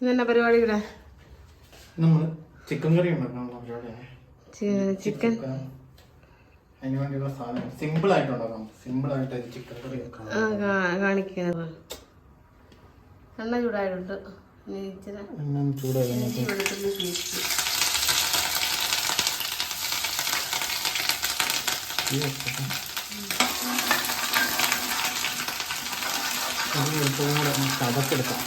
ഇന്നെന്നാ പരിപാടി ഇവിടെ? നമ്മൾ ചിക്കൻ കറി ഉണ്ടാക്കാനുള്ള പരിപാടിയാണ് ചിക്കൻ അതിന് വേണ്ടിയുള്ള സാധനം. സിമ്പിൾ ആയിട്ട് ഉണ്ടാക്കാം സിമ്പിൾ ആയിട്ട് ചിക്കൻ കറി കാണിക്കുന്നത് എണ്ണ ചൂടായിട്ടുണ്ട്. എണ്ണ ചൂടായി ഇഞ്ചി വെളുത്തുള്ളി പേസ്റ്റ് ഈ വെച്ചിട്ട് അത് എളുപ്പവും കൂടെ ഒന്ന് ചതച്ചെടുക്കാം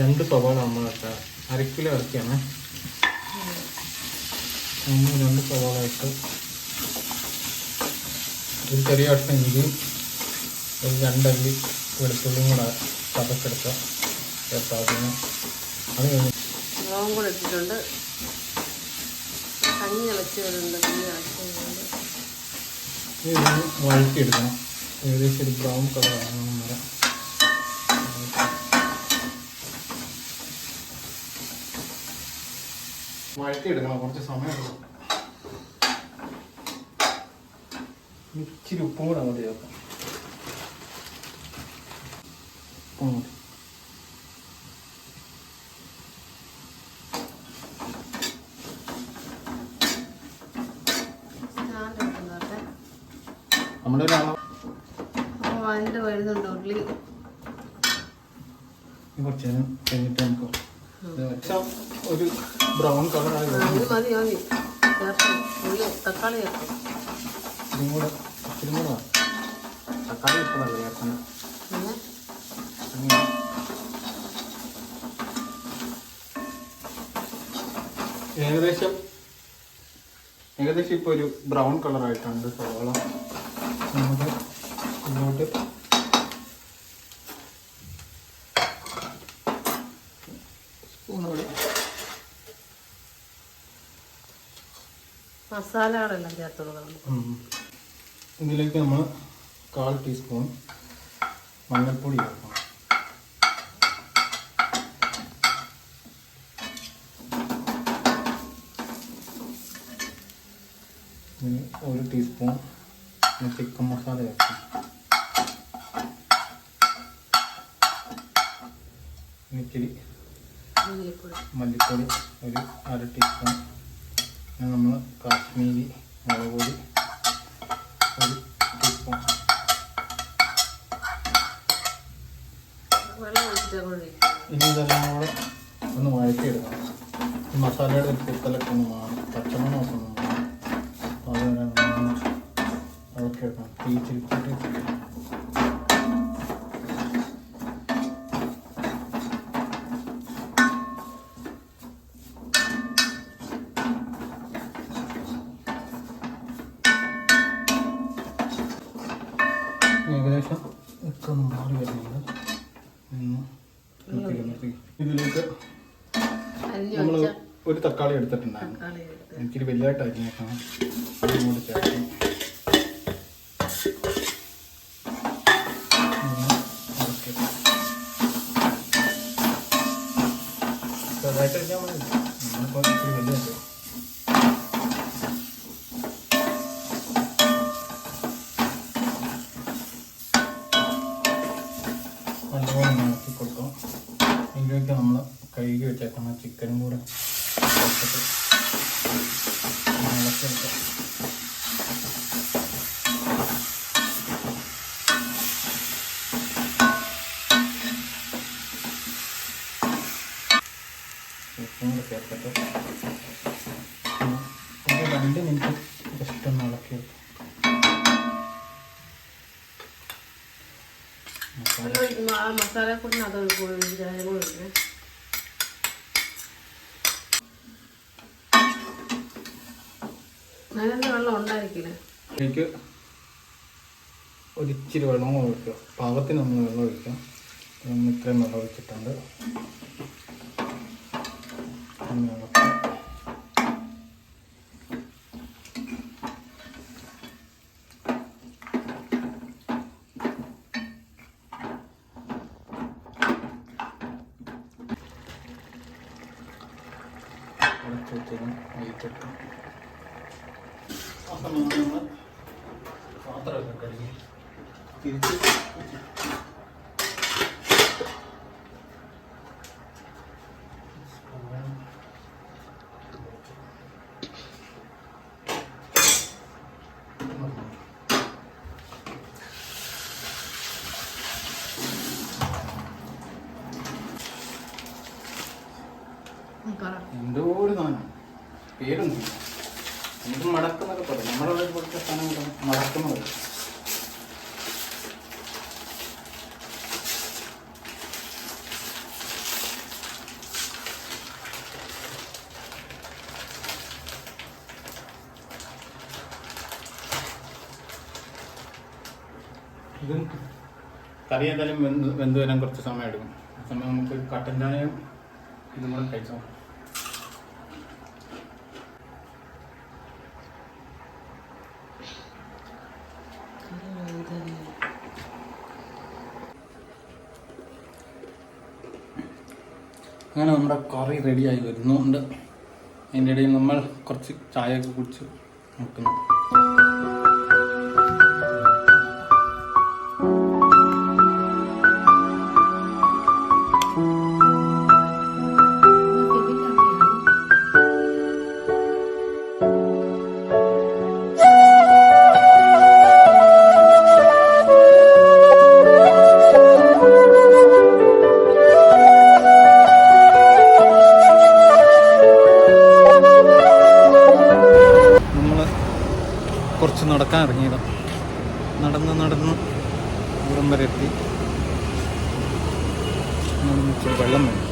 രണ്ട് സവാള നമ്മൾ ഇട്ട അര കിലോ ഇറക്കിയാണ്. നമ്മൾ രണ്ട് സവാള ഇട്ട് ഒരു ചെറിയ കഷ്ണം ഇഞ്ചിയും ഒരു രണ്ടല്ലി വെളുത്തുള്ളിയും കൂടെ ചതച്ചെടുക്കുക ചേർത്താദ്യം അത് കഴിഞ്ഞ് മുളകും കൂടെ ഇട്ടിട്ടുണ്ട്. കഞ്ഞി ഇളച്ച് വരുന്നുണ്ട് കഞ്ഞി ഇളച്ച് വരുന്നുണ്ട് ഇതൊന്ന് വഴറ്റിയെടുക്കണം. ഏകദേശം ഒരു ബ്രൗൺ കളറാണ് വരെ. വഴറ്റിയെടുക്കണം. കുറച്ച് സമയം എടുക്കും ഇച്ചിരി ഉപ്പും കൂടെ അങ്ങോട്ട് ചേർക്കാം. ഉപ്പും കൂടി. നമ്മുടെ ഒരു അളവ് വരുന്നുണ്ട് ഉള്ളി. കുറച്ച് നേരം കഴിഞ്ഞിട്ട് നമുക്ക് ഒരു ബ്രൗൺ കളറായി മതി തക്കാളി കൂടെ കൂടെ തക്കാളി ഇട്ടതല്ല ചേർക്കുന്നത് ഏകദേശം ഏകദേശം ഇപ്പോൾ ഒരു ബ്രൗൺ കളറായിട്ടുണ്ട് സവാള. നമുക്ക് ഇങ്ങോട്ട്. മസാലകളെല്ലാം ചേർത്ത് കൊടുക്കണം ഇതിലേക്ക് നമ്മൾ കാൽ ടീസ്പൂൺ മഞ്ഞൾപ്പൊടി ചേർക്കണം. ഒരു ടീസ്പൂൺ ചിക്കൻ മസാല ചേർക്കണം. ഇച്ചിരി മല്ലിപ്പൊടി ഒരു അര ടീസ്പൂൺ നമ്മൾ കാശ്മീരി മുളക് പൊടി ഒരു ടീസ്പൂൺ ഇനി ഇതെല്ലാം കൂടെ ഒന്ന് വഴറ്റിയെടുക്കണം. ഈ മസാലയുടെ ഒരു കുത്തലൊക്കെ ഒന്ന് മാറും പച്ചമണമൊക്കെ ഒന്ന് മാറും അപ്പോൾ അതുവരെ ഒന്ന് ഇളക്കിയെടുക്കണം തീ ചിരിച്ചിട്ട് ഏകദേശം ഒക്കെ ഒന്ന് മാറി വരുന്നുണ്ട് ഒന്ന് നിർത്തിക്ക് നിർത്തിക്ക്. നമ്മൾ ഒരു തക്കാളി എടുത്തിട്ടുണ്ടായിരുന്നു. എനിക്കൊരു വലിയതായിട്ട് അരിഞ്ഞേക്കണം. അങ്ങോട്ട് ചേർക്കാം. ചെറുതായിട്ട് അരിഞ്ഞാൽ മതി. നമ്മളിപ്പോൾ ഇത്തിരി വലിയ കഴുകി വെച്ചേക്കുന്ന ചിക്കനും കൂടെ ഒന്ന് ഇളക്കിയെടുക്കാം ഉപ്പും കൂടെ ചേർത്തിട്ട് ഒരു രണ്ട് മിനിറ്റ് ജസ്റ്റ് ഒന്ന് ഇളക്കിയെടുക്കാം മസാല മസാല കൂടി അത് കൂടി കൂടി ഒഴിക്കണേ ഇതിലേക്ക് ഒരിച്ചിരി വെള്ളം ഒഴിക്കുക പാകത്തിന് നമ്മൾ വെള്ളം ഒഴിക്കുക ഇത്രയും വെള്ളം ഒഴിച്ചിട്ടുണ്ട്. അടച്ച് വെച്ചതിന് വെയിറ്റ് ആ സമയത്ത് നമ്മൾ പാത്രമൊക്കെ കഴുകി തിരിച്ച് എന്തോ ഒരു നാനം പേരൊന്നും നമുക്ക് മടക്കുന്നൊക്കെ പറയും നമ്മുടെ അവിടെ കൊടുത്ത സാധനം മടക്കുന്നത്. ഇത് കറി എന്തായാലും വെന്ത് വെന്ത് വരാൻ കുറച്ച് സമയം എടുക്കും ആ സമയം നമുക്ക് കട്ടൻ ചായയും ഇതും കൂടെ കഴിച്ചോ വേണ്ടത്. അങ്ങനെ നമ്മുടെ കറി റെഡിയായി വരുന്നുണ്ട് അതിന്റെ ഇടയിൽ നമ്മൾ കുറച്ച് ചായയൊക്കെ കുടിച്ച് നോക്കുന്നു കുറച്ച് നടക്കാൻ ഇറങ്ങിയതാണ് നടന്ന് നടന്ന് ദൂരം വരെ എത്തി. വെള്ളം വേണം